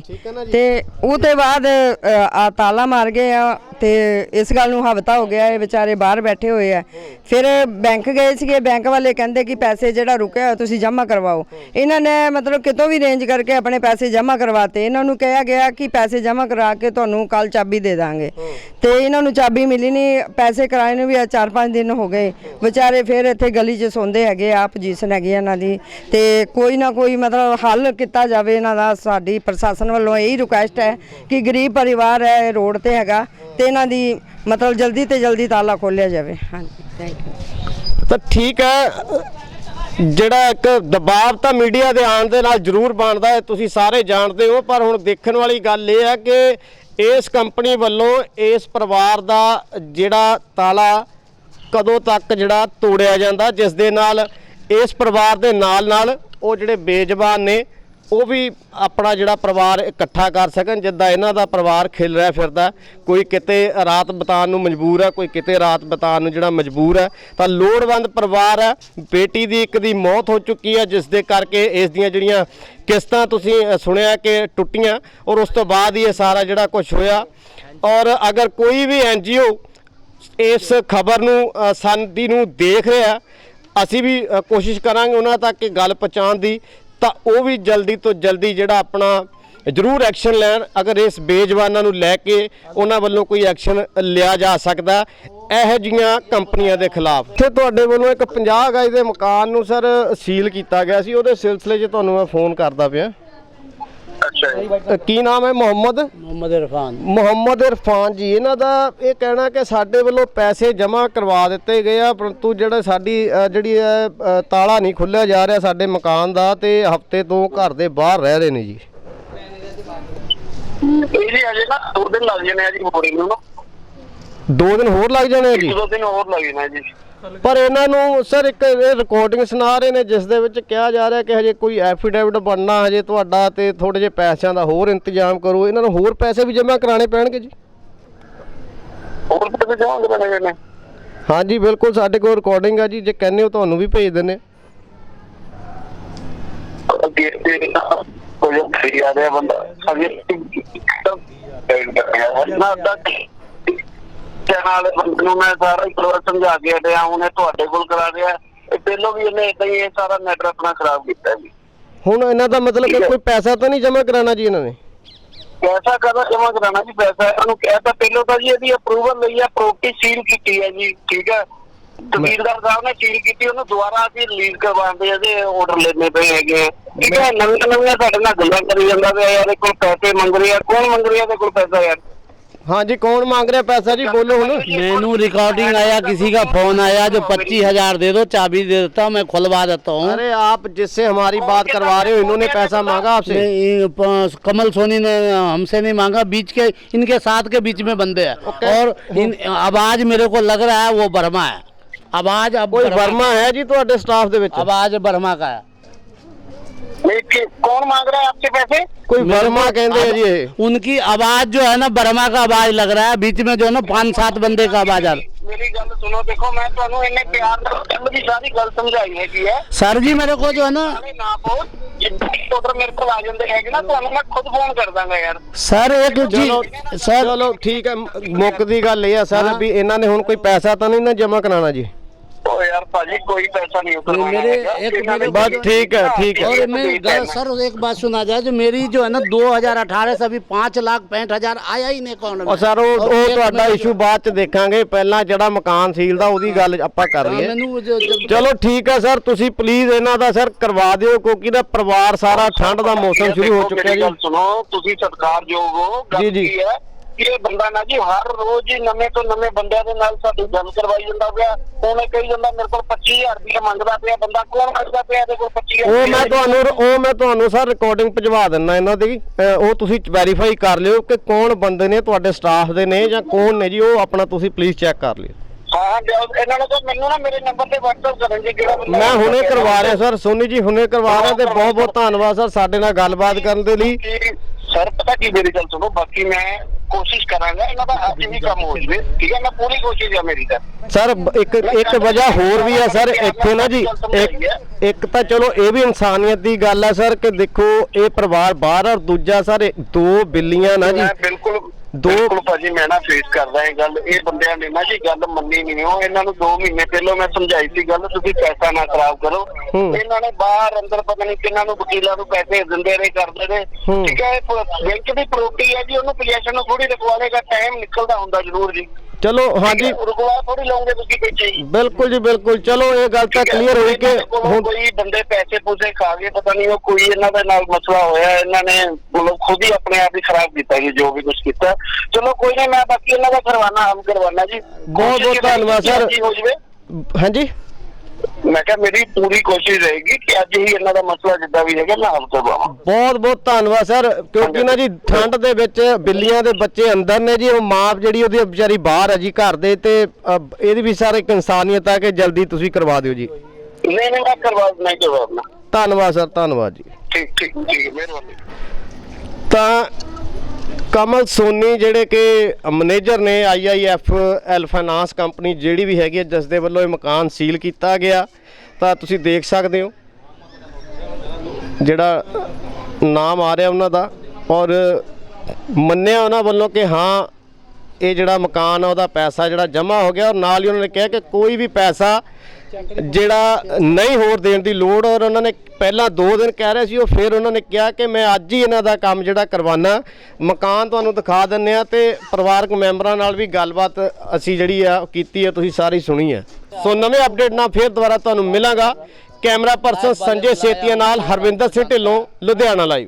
ਤੇ ਉਹ ਤੇ ਬਾਅਦ ਅ, ਆ ਤਾਲਾ ਮਾਰ ਗਏ ਆ। ਤੇ ਇਸ ਗੱਲ ਨੂੰ ਹਫਤਾ ਹੋ ਗਿਆ, ਇਹ ਵਿਚਾਰੇ ਬਾਹਰ ਬੈਠੇ ਹੋਏ ਆ। ਫਿਰ ਬੈਂਕ ਗਏ ਸੀਗੇ, ਬੈਂਕ ਵਾਲੇ ਕਹਿੰਦੇ ਕਿ ਪੈਸੇ ਜਿਹੜਾ ਰੁਕਿਆ ਹੋਇਆ ਤੁਸੀਂ ਜਮ੍ਹਾਂ ਕਰਵਾਓ। ਇਹਨਾਂ ਨੇ ਮਤਲਬ ਕਿਤੋਂ ਵੀ ਰੇਂਜ ਕਰਕੇ ਆਪਣੇ ਪੈਸੇ ਜਮ੍ਹਾਂ ਕਰਵਾਤੇ। ਇਹਨਾਂ ਨੂੰ ਕਿਹਾ ਗਿਆ ਕਿ ਪੈਸੇ ਜਮ੍ਹਾਂ ਕਰਾ ਕੇ ਤੁਹਾਨੂੰ ਕੱਲ ਚਾਬੀ ਦੇ ਦਾਂਗੇ। ਤੇ ਇਹਨਾਂ ਨੂੰ ਚਾਬੀ ਮਿਲੀ ਨਹੀਂ ਪੈਸੇ ਕਰਾਏ ਨੂੰ ਵੀ 4-5 ਦਿਨ ਹੋ ਗਏ। ਵਿਚਾਰੇ ਫਿਰ ਇੱਥੇ ਗਲੀ 'ਚ ਸੌਂਦੇ ਹੈਗੇ ਆ ਪੋਜੀਸ਼ਨ ਹੈਗੀ ਇਹਨਾਂ ਦੀ। ਤੇ ਕੋਈ ਨਾ ਕੋਈ ਮਤਲਬ ਹੱਲ ਕੀਤਾ ਜਾਵੇ ਇਹਨਾਂ ਦਾ, ਸਾਡੀ ਪ੍ਰਸ਼ਾਸਨ ਵੱਲੋਂ ਇਹੀ ਰਿਕੁਐਸਟ ਹੈ ਕਿ ਗਰੀਬ ਪਰਿਵਾਰ ਹੈ, ਇਹ ਰੋਡ ਤੇ ਹੈਗਾ। ਤੇ ਇਹਨਾਂ ਦੀ ਮਤਲਬ ਜਲਦੀ ਤੇ ਜਲਦੀ ਤਾਲਾ ਖੋਲਿਆ ਜਾਵੇ। ਹਾਂਜੀ ਥੈਂਕ ਯੂ ਤਾਂ ਠੀਕ ਹੈ, ਜਿਹੜਾ ਇੱਕ ਦਬਾਅ ਤਾਂ ਮੀਡੀਆ ਦੇ ਆਉਣ ਦੇ ਨਾਲ ਜ਼ਰੂਰ ਬਣਦਾ ਹੈ, ਤੁਸੀਂ ਸਾਰੇ ਜਾਣਦੇ ਹੋ, ਪਰ ਹੁਣ ਦੇਖਣ ਵਾਲੀ ਗੱਲ ਇਹ ਹੈ ਕਿ ਇਸ ਕੰਪਨੀ ਵੱਲੋਂ ਇਸ ਪਰਿਵਾਰ ਦਾ ਜਿਹੜਾ ਤਾਲਾ ਕਦੋਂ ਤੱਕ ਜਿਹੜਾ ਤੋੜਿਆ ਜਾਂਦਾ, ਜਿਸ ਦੇ ਨਾਲ ਇਸ ਪਰਿਵਾਰ ਦੇ ਨਾਲ ਨਾਲ ਉਹ ਜਿਹੜੇ ਬੇਜ਼ਬਾਨ ਨੇ ਉਹ ਵੀ ਆਪਣਾ ਜਿਹੜਾ ਪਰਿਵਾਰ ਇਕੱਠਾ ਕਰ ਸਕਣ ਜਿੱਦਾਂ ਇਹਨਾਂ ਦਾ ਪਰਿਵਾਰ ਖਿਲ ਰਿਹਾ ਫਿਰਦਾ। ਕੋਈ ਕਿਤੇ ਰਾਤ ਬਿਤਾਉਣ ਨੂੰ ਮਜਬੂਰ ਹੈ ਕੋਈ ਕਿਤੇ ਰਾਤ ਬਿਤਾਉਣ ਨੂੰ ਜਿਹੜਾ ਮਜਬੂਰ ਹੈ। ਤਾਂ ਲੋੜਵੰਦ ਪਰਿਵਾਰ ਹੈ ਬੇਟੀ ਦੀ ਇੱਕ ਦੀ ਮੌਤ ਹੋ ਚੁੱਕੀ ਹੈ ਜਿਸ ਦੇ ਕਰਕੇ ਇਸ ਦੀਆਂ ਜਿਹੜੀਆਂ ਕਿਸ਼ਤਾਂ ਤੁਸੀਂ ਸੁਣਿਆ ਕਿ ਟੁੱਟੀਆਂ ਔਰ ਉਸ ਤੋਂ ਬਾਅਦ ਹੀ ਇਹ ਸਾਰਾ ਜਿਹੜਾ ਕੁਝ ਹੋਇਆ। ਔਰ ਅਗਰ ਕੋਈ ਵੀ ਐਨਜੀਓ ਇਸ ਖਬਰ ਨੂੰ ਅ, ਸੰਦੀ ਨੂੰ ਦੇਖ ਰਿਹਾ ਅਸੀਂ ਵੀ ਕੋਸ਼ਿਸ਼ ਕਰਾਂਗੇ ਉਹਨਾਂ ਤੱਕ ਇਹ ਗੱਲ ਪਹੁੰਚਾਉਣ ਦੀ। ਤਾਂ ਉਹ ਵੀ ਜਲਦੀ ਤੋਂ ਜਲਦੀ ਜਿਹੜਾ ਆਪਣਾ ਜ਼ਰੂਰ ਐਕਸ਼ਨ ਲੈਣ, ਅਗਰ ਇਸ ਬੇਜਵਾਨਾਂ ਨੂੰ ਲੈ ਕੇ ਉਹਨਾਂ ਵੱਲੋਂ ਕੋਈ ਐਕਸ਼ਨ ਲਿਆ ਜਾ ਸਕਦਾ, ਇਹੋ ਜੀਆਂ ਕੰਪਨੀਆਂ ਦੇ ਖਿਲਾਫ। ਇੱਥੇ ਤੁਹਾਡੇ ਵੱਲੋਂ ਇੱਕ 50 ਗਜ ਦੇ ਮਕਾਨ ਨੂੰ, ਸਰ, ਸੀਲ ਕੀਤਾ ਗਿਆ ਸੀ। ਉਹਦੇ ਸਿਲਸਿਲੇ 'ਚ ਤੁਹਾਨੂੰ ਮੈਂ ਫੋਨ ਕਰਦਾ ਪਿਆ। ਅੱਛਾ ਕੀ ਨਾਮ ਹੈ ਮੁਹੰਮਦ? ਮੁਹੰਮਦ ਇਰਫਾਨ। ਮੁਹੰਮਦ ਇਰਫਾਨ ਜੀ ਇਹਨਾਂ ਦਾ ਇਹ ਕਹਿਣਾ ਕਿ ਸਾਡੇ ਵੱਲੋਂ ਪੈਸੇ ਜਮ੍ਹਾਂ ਕਰਵਾ ਦਿੱਤੇ ਗਏ ਆ ਪਰੰਤੂ ਜਿਹੜਾ ਸਾਡੀ ਜਿਹੜੀ ਤਾਲਾ ਨਹੀਂ ਖੁੱਲਿਆ ਜਾ ਰਿਹਾ ਸਾਡੇ ਮਕਾਨ ਦਾ ਤੇ ਹਫ਼ਤੇ ਤੋਂ ਘਰ ਦੇ ਬਾਹਰ ਰਹਿ ਰਹੇ ਨੇ ਜੀ। ਦੋ ਦਿਨ ਹੋਰ ਲੱਗ ਜਾਣੇ ਆ ਜੀ? ਦੋ ਦਿਨ ਹੋਰ ਲੱਗ ਜਾਣੇ ਆ ਜੀ। ਪਰ ਇਹਨਾਂ ਨੂੰ ਸਰ ਇੱਕ ਇਹ ਰਿਕਾਰਡਿੰਗ ਸੁਣਾ ਰਹੇ ਨੇ ਜਿਸ ਦੇ ਵਿੱਚ ਕਿਹਾ ਜਾ ਰਿਹਾ ਕਿ ਹਜੇ ਕੋਈ ਐਫੀਡੇਵਿਟ ਬਣਨਾ ਹਜੇ ਤੁਹਾਡਾ ਤੇ ਥੋੜੇ ਜਿਹੇ ਪੈਸਿਆਂ ਦਾ ਹੋਰ ਇੰਤਜ਼ਾਮ ਕਰੋ। ਇਹਨਾਂ ਨੂੰ ਹੋਰ ਪੈਸੇ ਵੀ ਜਮ੍ਹਾਂ ਕਰਾਣੇ ਪੈਣਗੇ ਜੀ? ਹੋਰ ਕਿਤੇ ਜਾਵਾਂਗੇ ਬਣੇ ਨੇ ਹਾਂਜੀ ਬਿਲਕੁਲ ਸਾਡੇ ਕੋਲ ਰਿਕਾਰਡਿੰਗ ਆ ਜੀ ਜੇ ਕਹਿੰਦੇ ਹੋ ਤੁਹਾਨੂੰ ਵੀ ਭੇਜ ਦਿੰਨੇ ਅੱਗੇ ਤੇ ਕੋਈ ਫਰੀ ਆ ਰਿਹਾ ਬੰਦਾ। ਅਗੇ ਨਾ ਦਾ ਨਾਲ ਮੈਂ ਸਾਰਾ ਇੱਕ ਵਾਰ ਸਮਝਾ ਕੇ ਹਟਿਆ ਉਹਨੇ ਤੁਹਾਡੇ ਕੋਲ ਕਰਾ ਰਿਹਾ। ਇਹ ਪਹਿਲੋਂ ਵੀ ਇਹਨੇ ਇਦਾਂ ਹੀ ਇਹ ਸਾਰਾ ਨੈਟਵਰਕ ਆਪਣਾ ਖਰਾਬ ਕੀਤਾ ਜੀ। ਹੁਣ ਇਹਨਾਂ ਦਾ ਮਤਲਬ ਕਿ ਕੋਈ ਪੈਸਾ ਤਾਂ ਨਹੀਂ ਜਮ੍ਹਾਂ ਕਰਾਣਾ ਜੀ ਇਹਨਾਂ ਨੇ? ਪੈਸਾ ਕਦਾ ਜਮਾ ਕਰਾਣਾ ਜੀ? ਪੈਸਾ ਇਹਨੂੰ ਕਿਹਾ ਤਾਂ ਪਹਿਲੋਂ ਤਾਂ ਜੀ ਇਹਦੀ ਅਪਰੂਵਲ ਲਈ ਆ ਪ੍ਰੋਪਰਟੀ ਸੀਲ ਕੀਤੀ ਹੈ ਜੀ ਠੀਕ ਹੈ? ਤਹਿਸੀਲਦਾਰ ਸਾਹਿਬ ਨੇ ਸੀਲ ਕੀਤੀ ਉਹਨੂੰ ਦੁਬਾਰਾ ਅਸੀਂ ਰਿਲੀਜ਼ ਕਰਵਾਉਂਦੇ ਇਹਦੇ ਆਰਡਰ ਲੈਣੇ ਪਏ ਹੈਗੇ। ਠੀਕ ਹੈ ਨਵੀਆਂ ਨਵੀਆਂ ਸਾਡੇ ਨਾਲ ਗੱਲਾਂ ਕਰੀ ਜਾਂਦਾ ਪਿਆ ਯਾਰ ਇਹ ਕੋਲ ਪੈਸੇ ਮੰਗ ਰਿਹਾ ਕੌਣ ਮੰਗ ਰਿਹਾ ਇਹਦੇ ਕੋਲ ਪੈਸਾ ਯਾਰ? ਹਾਂਜੀ ਕੌਣ ਮੰਗ ਰਿਹਾ ਪੈਸਾ ਜੀ ਬੋਲੋ ਹੁਣ मेनू रिकॉर्डिंग आया किसी का फोन आया जो पच्चीस हजार दे दो चाबी दे देता हूँ मैं खुलवा देता हूँ अरे आप जिससे हमारी बात करवा रहे हो इन्होंने पैसा मांगा आपसे नहीं, ये प- कमल सोनी ने हमसे नहीं मांगा बीच के इनके साथ के बीच में बंदे हैं और इन आवाज मेरे को लग रहा है वो बर्मा है आवाज अब ਕੋਈ बर्मा- ਵਰਮਾ ਹੈ ਜੀ ਤੁਹਾਡੇ ਸਟਾਫ ਦੇ ਵਿੱਚ आवाज बर्मा का है नहीं कि कौन मांग रहा है आपसे पैसे ਕੋਈ ਵਰਮਾ ਕਹਿੰਦੇ ਆ ਜੀ ਇਹ उनकी आवाज जो है ना बर्मा का आवाज लग रहा है बीच में जो है ना पांच सात बंदे का आवाज आ रहा ਮੇਰੀ ਗੱਲ ਸੁਣੋ ਦੇਖੋ ਮੈਂ ਤੁਹਾਨੂੰ ਇੰਨੇ ਪਿਆਰ ਨਾਲ ਕੰਮ ਦੀ ਸਾਰੀ ਗੱਲ ਸਮਝਾਈ ਹੈਗੀ ਹੈ सर जी मेरे को जो है ना ਸਾਰੇ ਨਾ ਪਾਓ ਜਿੱਦਾਂ ਆਰਡਰ ਮੇਰੇ ਕੋਲ ਆ ਜਾਂਦੇ ਹੈਗੇ ਨਾ ਤੁਹਾਨੂੰ ਮੈਂ ਖੁਦ ਫੋਨ ਕਰ ਦਾਂਗਾ ਯਾਰ सर एक ਚਲੋ चीज सर ਚਲੋ ਠੀਕ ਹੈ ਮ- ਮੁੱਕ ਦੀ ਗੱਲ ਇਹ ਆ ਸਰ ਵੀ ਇਹਨਾਂ ਨੇ ਹੁਣ ਕੋਈ ਪੈਸਾ ਤਾਂ ਨਹੀਂ ਨਾ ਜਮ੍ਹਾਂ ਕਰਾਣਾ ਜੀ ओ यार पाजी कोई पैसा नहीं उतरवाना मेरे- हैगा। एक इन्होंने मेरे- बस ठीक है, ठीक है। और मैं ग- सर एक बात सुना जाए जो मेरी जो है ना 2018 से अभी पाँच लाख पैंठ हजार आया ही नहीं अकाउंट में ਉਹ ਸਰ ਉਹ और ਉਹ एक ਤੁਹਾਡਾ मेरे- ਇਸ਼ੂ ਬਾਅਦ ਚ ਦੇਖਾਂਗੇ ਪਹਿਲਾਂ ਜਿਹੜਾ ਮਕਾਨ ਸੀਲ ਦਾ ਉਹਦੀ ਗੱਲ ਆਪਾਂ ਕਰ हाँ, ਲਈਏ मैंने जो- जो- ਚਲੋ ਠੀਕ ਹੈ ਸਰ ਤੁਸੀਂ ਪਲੀਜ਼ ਇਹਨਾਂ ਦਾ ਸਰ ਕਰਵਾ ਦਿਓ ਕਿਉਂਕਿ ਦਾ ਪਰਿਵਾਰ ਸਾਰਾ ਠੰਡ ਦਾ ਮੌਸਮ ਸ਼ੁਰੂ ਹੋ देखो, ਚੁੱਕਿਆ मेरी ਜੀ गल सुनो ਤੁਸੀਂ ਸਤਿਕਾਰਯੋਗ ਹੋ ਜੀ, ਗੱਲ ਜੀ। ਕੀ ਹੈ ਕਿ ਇਹ ਬੰਦਾ ਨਾ ਜੀ ਹਰ ਰੋਜ਼ ਹੀ ਨਵੇਂ ਤੋਂ ਨਵੇਂ ਬੰਦਿਆਂ ਦੇ ਨਾਲ ਸਾਡੀ ਗੱਲ ਕਰਵਾਈ ਜਾਂਦਾ ਪਿਆ। ਉਹਨੇ ਕਹੀ ਜਾਂਦਾ ਮੇਰੇ ਕੋਲ 25000 ਰੁਪਏ ਮੰਗਦਾ ਪਿਆ ਬੰਦਾ ਕੌਣ ਮੰਗਦਾ ਪਿਆ ਇਹਦੇ ਕੋਲ 25000 ਉਹ ਮੈਂ ਤੁਹਾਨੂੰ ਉਹ ਮੈਂ ਤੁਹਾਨੂੰ ਸਰ ਰਿਕਾਰਡਿੰਗ ਭਜਵਾ ਦਿੰਨਾ ਇਹਨਾਂ ਦੀ। ਉਹ ਤੁਸੀਂ ਵੈਰੀਫਾਈ ਕਰ ਲਿਓ ਕਿ ਕੌਣ ਬੰਦੇ ਨੇ ਤੁਹਾਡੇ ਸਟਾਫ ਦੇ ਨੇ ਜਾਂ ਕੌਣ ਨੇ ਜੀ ਉਹ ਆਪਣਾ ਤੁਸੀਂ ਪਲੀਜ਼ ਚੈੱਕ ਕਰ ਲਿਓ। ਹਾਂ ਇਹਨਾਂ ਨੂੰ ਤਾਂ ਮੈਨੂੰ ਨਾ ਮੇਰੇ ਨੰਬਰ ਤੇ WhatsApp ਕਰਨ ਜੀ ਕਿਹੜਾ ਬੰਦਾ ਮੈਂ ਹੁਣੇ ਕਰਵਾ ਰਿਹਾ ਸਰ ਸੋਨੀ ਜੀ ਹੁਣੇ ਕਰਵਾ ਰਿਹਾ ਤੇ ਬਹੁਤ ਬਹੁਤ ਧੰਨਵਾਦ ਸਰ ਸਾਡੇ ਨਾਲ ਗੱਲਬਾਤ ਕਰਨ ਦੇ ਲਈ। ਸਰ ਪਤਾ ਕੀ ਮੇਰੀ ਗੱਲ ਸੁਣੋ ਬਾਕੀ ਮੈਂ ਕੋਸ਼ਿਸ਼ ਕਰਾਂਗਾ ਇਹਨਾਂ ਦਾ ਅੱਜ ਹੀ ਕੰਮ ਹੋ ਜਵੇ ਠੀਕ ਹੈ ਮੈਂ ਪੂਰੀ ਕੋਸ਼ਿਸ਼ ਹੈ ਮੇਰੀ ਤਾਂ। ਸਰ ਇੱਕ ਇੱਕ ਵਜ੍ਹਾ ਹੋਰ ਵੀ ਹੈ ਸਰ ਇੱਥੇ ਨਾ ਜੀ ਇੱਕ ਇੱਕ ਤਾਂ ਚਲੋ ਇਹ ਵੀ ਇਨਸਾਨੀਅਤ ਦੀ ਗੱਲ ਹੈ ਸਰ ਕਿ ਦੇਖੋ ਇਹ ਪਰਿਵਾਰ ਬਾਹਰ ਔਰ ਦੂਜਾ ਸਰ ਦੋ ਬਿੱਲੀਆਂ ਨਾ ਜੀ। ਬਿਲਕੁਲ ਦੋ- ਬਿਲਕੁਲ ਭਾਜੀ ਮੈਂ ਨਾ ਫੇਸ ਕਰਦਾ ਇਹ ਗੱਲ। ਇਹ ਬੰਦਿਆਂ ਨੇ ਨਾ ਜੀ ਗੱਲ ਮੰਨੀ ਨਹੀਂ ਉਹ। ਇਹਨਾਂ ਨੂੰ 2 ਮਹੀਨੇ ਪਹਿਲਾਂ ਮੈਂ ਸਮਝਾਈ ਸੀ ਗੱਲ ਤੁਸੀਂ ਪੈਸਾ ਨਾ ਖਰਾਬ ਕਰੋ। ਇਹਨਾਂ ਨੇ ਬਾਹਰ ਅੰਦਰ ਪਤਾ ਨਹੀਂ ਕਿੰਨਾਂ ਨੂੰ ਵਕੀਲਾਂ ਨੂੰ ਪੈਸੇ ਦਿੰਦੇ ਰਹੇ ਕਰਦੇ ਹੂੰ। ਠੀਕ ਹੈ ਇਹ ਬੈਂਕ ਦੀ ਪ੍ਰਾਪਰਟੀ ਹੈ ਜੀ ਉਹਨੂੰ ਪੋਜੀਸ਼ਨ ਨੂੰ ਥੋੜੀ ਰਖਵਾਲੇ ਦਾ ਟਾਈਮ ਨਿਕਲਦਾ ਹੁੰਦਾ ਜ਼ਰੂਰ ਜੀ। ਚਲੋ ਹਾਂਜੀ। ਰੁਕਵਾ ਥੋੜੀ ਲਾਉਂਗੇ ਤੁਸੀਂ ਕੋਈ ਚੀਜ਼। ਬਿਲਕੁਲ ਜੀ ਬਿਲਕੁਲ। ਚਲੋ ਇਹ ਗੱਲ ਤਾਂ ਕਲੀਅਰ ਹੋਈ ਕਿ ਹੁਣ ਕੋਈ ਬੰਦੇ ਪੈਸੇ ਪੂਸੇ ਖਾ ਗਏ ਪਤਾ ਨਹੀਂ ਉਹ ਕੋਈ ਇਹਨਾਂ ਦੇ ਨਾਲ ਮਸਲਾ ਹੋਇਆ ਇਹਨਾਂ ਨੇ ਮਤਲਬ ਖੁਦ ਹੀ ਆਪਣੇ ਆਪ ਹੀ ਖਰਾਬ ਕੀਤਾ ਜੀ ਜੋ ਵੀ ਕੁਝ ਕੀਤਾ। ਚਲੋ ਕੋਈ ਨਹੀਂ ਮੈਂ ਬਾਕੀ ਇਹਨਾਂ ਦਾ ਕਰਵਾਣਾ ਹਮ ਕਰਵਾਣਾ ਜੀ। ਬਹੁਤ ਕੋਸ਼ਿਸ਼ ਧੰਨਵਾਦ ਸਰ। ਹੀ ਹੋ ਹਾਂਜੀ? ਮੈਂ ਕਿਹਾ ਮੇਰੀ ਪੂਰੀ ਕੋਸ਼ਿਸ਼ ਰਹੇਗੀ ਕਿ ਅੱਜ ਹੀ ਇਹਨਾਂ ਦਾ ਮਸਲਾ ਜਿੱਦਾਂ ਵੀ ਹੈਗਾ ਮੈਂ ਹੱਲ ਕਰਵਾਵਾਂ ਬਹੁਤ ਬਹੁਤ ਧੰਨਵਾਦ ਸਰ। ਕਿਉਂਕਿ ਨਾ ਜੀ ਠੰਡ ਦੇ ਵਿੱਚ ਬਿੱਲੀਆਂ ਦੇ ਬੱਚੇ ਅੰਦਰ ਨੇ ਜੀ ਉਹ ਮਾਂ ਜਿਹੜੀ ਉਹਦੀ ਵਿਚਾਰੀ ਬਾਹਰ ਹੈ ਜੀ ਘਰ ਦੇ ਤੇ ਇਹਦੀ ਵੀ ਸਰ ਇੱਕ ਇਨਸਾਨੀਅਤ ਹੈ ਕਿ ਜਲਦੀ ਤੁਸੀਂ ਕਰਵਾ ਦਿਓ ਜੀ। ਨਹੀਂ ਨਹੀਂ ਮੈਂ ਕਰਵਾ ਨਹੀਂ ਕਰਵਾਉਣਾ ਧੰਨਵਾਦ ਸਰ। ਧੰਨਵਾਦ ਜੀ। ਠੀਕ ਠੀਕ ਠੀਕ ਮਿਹਰਬਾਨੀ। ਤਾਂ ਕਮਲ, ਸੋਨੀ ਜਿਹੜੇ ਕਿ ਮੈਨੇਜਰ ਨੇ ਆਈਆਈਐਫ ਐਲ ਫਾਈਨਾਂਸ ਕੰਪਨੀ ਜਿਹੜੀ ਵੀ ਹੈਗੀ ਹੈ ਜਿਸ ਦੇ ਵੱਲੋਂ ਇਹ ਮਕਾਨ ਸੀਲ ਕੀਤਾ ਗਿਆ, ਤਾਂ ਤੁਸੀਂ ਦੇਖ ਸਕਦੇ ਹੋ ਜਿਹੜਾ ਨਾਮ ਆ ਰਿਹਾ ਉਹਨਾਂ ਦਾ ਔਰ ਮੰਨਿਆ ਉਹਨਾਂ ਵੱਲੋਂ ਕਿ ਹਾਂ, ਇਹ ਜਿਹੜਾ ਮਕਾਨ ਆ, ਉਹਦਾ ਪੈਸਾ ਜਿਹੜਾ ਜਮ੍ਹਾਂ ਹੋ ਗਿਆ ਔਰ ਨਾਲ ਹੀ ਉਹਨਾਂ ਨੇ ਕਿਹਾ ਕਿ ਕੋਈ ਵੀ ਪੈਸਾ ਜਿਹੜਾ ਨਹੀਂ ਹੋਰ ਦੇਣ ਦੀ ਲੋੜ ਔਰ ਉਹਨਾਂ ਨੇ ਪਹਿਲਾਂ 2 ਦਿਨ ਕਹਿ ਰਹੇ ਸੀ, ਉਹ ਫਿਰ ਉਹਨਾਂ ਨੇ ਕਿਹਾ ਕਿ ਮੈਂ ਅੱਜ ਹੀ ਇਹਨਾਂ ਦਾ ਕੰਮ ਜਿਹੜਾ ਕਰਵਾਨਾ। ਮਕਾਨ ਤੁਹਾਨੂੰ ਦਿਖਾ ਦਿੰਨੇ ਆ ਤੇ ਪਰਿਵਾਰਕ ਮੈਂਬਰਾਂ ਨਾਲ ਵੀ ਗੱਲਬਾਤ ਅਸੀਂ ਜਿਹੜੀ ਆ, ਉਹ ਕੀਤੀ ਹੈ ਤੁਸੀਂ ਸਾਰੀ ਸੁਣੀ ਹੈ ਸੋ ਨਵੇਂ ਅਪਡੇਟ ਨਾਲ ਫਿਰ ਦੁਬਾਰਾ ਤੁਹਾਨੂੰ ਮਿਲਾਂਗਾ। ਕੈਮਰਾ ਪਰਸਨ ਸੰਜੇ ਸੇਤੀਆ ਨਾਲ ਹਰਵਿੰਦਰ ਸਿੰਘ ਢਿੱਲੋਂ, ਲੁਧਿਆਣਾ ਲਾਈਵ